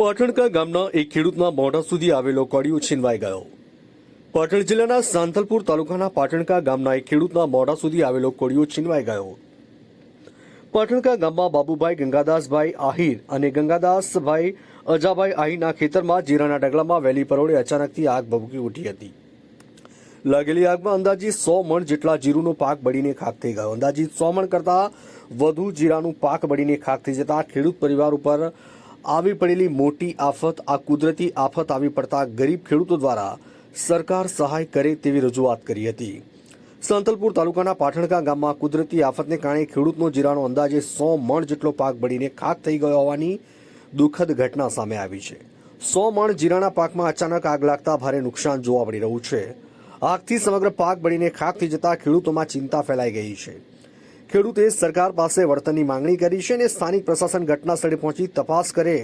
પાટણકા ગામના એક ખેડૂતના મોઢા સુધી આવેલો કોડિયો છીનવાઈ ગયો. પાટણ જિલ્લાના સાંથલપુર તાલુકાના પાટણકા ગામના એક ખેડૂતના મોઢા સુધી આવેલો કોડિયો છીનવાઈ ગયો. પાટણકા ગામમાં બાબુભાઈ, ગંગાદાસભાઈ આહિર અને ગંગાદાસભાઈ અજાભાઈ આહિરના ખેતરમાં જીરાના ડગલામાં વહેલી પરોળે અચાનકથી આગ ભભૂકી ઉઠી હતી. લાગેલી આગમાં અંદાજી સો મણ જેટલા જીરુનો પાક બળીને ખાક થઈ ગયો. અંદાજી સો મણ કરતા વધુ જીરાનું પાક બળીને ખાક થઈ જતા ખેડૂત પરિવાર ઉપર આવી પડેલી મોટી આફત, આ કુદરતી આફત આવી પડતા ગરીબ ખેડૂતો દ્વારા સરકાર સહાય કરે તેવી રજૂઆત કરી હતી. સંતલપુર તાલુકાના પાટણકા ગામમાં કુદરતી આફતને કારણે ખેડૂતનો જીરાનો અંદાજે સો મણ જેટલો પાક બળીને ખાક થઈ ગયો હોવાની દુઃખદ ઘટના સામે આવી છે. સો મણ જીરાના પાકમાં અચાનક આગ લાગતા ભારે નુકસાન જોવા મળી રહ્યું છે. આગથી સમગ્ર પાક બળીને ખાક થઈ જતા ખેડૂતોમાં ચિંતા ફેલાઈ ગઈ છે. ખેડૂતે સરકાર પાસે વળતરની માંગણી કરી છે અને સ્થાનિક પ્રશાસન ઘટના સ્થળે પહોંચી તપાસ કરે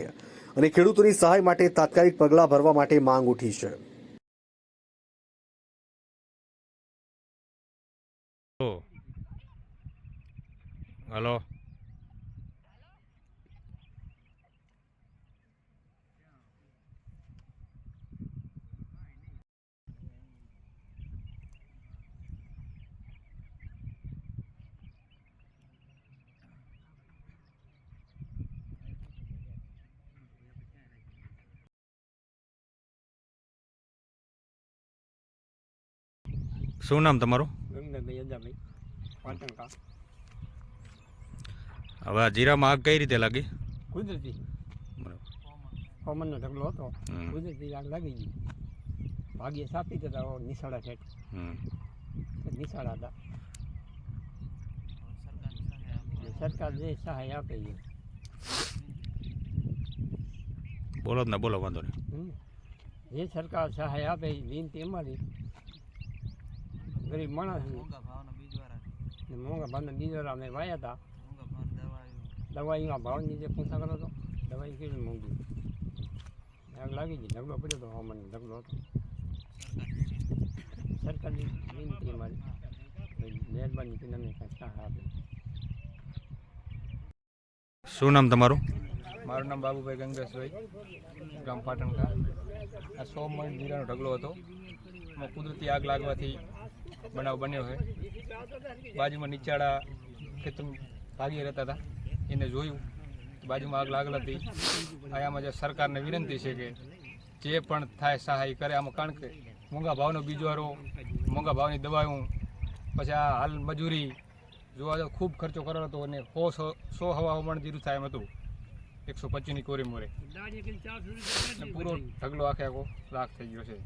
અને ખેડૂતોની સહાય માટે તાત્કાલિક પગલાં ભરવા માટે માંગ ઉઠી છે. હલો. શું નામ તમારું? હવે આ જીરામાં આગ કઈ રીતે લાગી? કુદરતી. કોમનનો ઢગલો હતો. કુદરતી આગ લાગી ગઈ. ભાગ્ય સાપી જતા નિશાળા ઠેઠ. નિશાળા હતા. સરકાર જે સહાય આપે છે બોલો ને બોલો વાંધો નહીં. જે સરકાર સહાય આપે એ વિનંતી અમારી. ગરીબ માણસ ને. મોંઘા ભાવના બીજો અમે વાયા હતા દવાઈના ભાવની જે પૂછા કરો તો દવાઈ કેવી મોંઘી? આગ લાગી ગઈ ઢગલો પડ્યો તો હવામાન ઢગલો હતો. સરકારની વિનંતી અમારી. મહેરબાની કરીને અમને કાંઈ સહાય આપે. શું નામ તમારું? મારું નામ બાબુભાઈ ગંગેશભાઈ ગામ પાટણકા. આ સો મણ જીરાનો ઢગલો હતો. એમાં કુદરતી આગ લાગવાથી બનાવ બન્યો છે બાજુમાં નીચાડા ખેતર ભાગી રહેતા હતા. એને જોયું. બાજુમાં આગ લાગેલ હતી. આમાં જે સરકારને વિનંતી છે કે જે પણ થાય સહાય કરે આમાં કારણ કે મોંઘા ભાવનો બીજવારો મોંઘા ભાવની દવાઓ પછી આ હાલ મજૂરી જોવા જાવ ખૂબ ખર્ચો કરેલો હતો અને સો સો હવા હવામાન જીરું થાય એમ હતું. એકસો પચીસની કોરી મોરે પૂરો ઢગલો આખે આખો રાખ થઈ ગયો છે.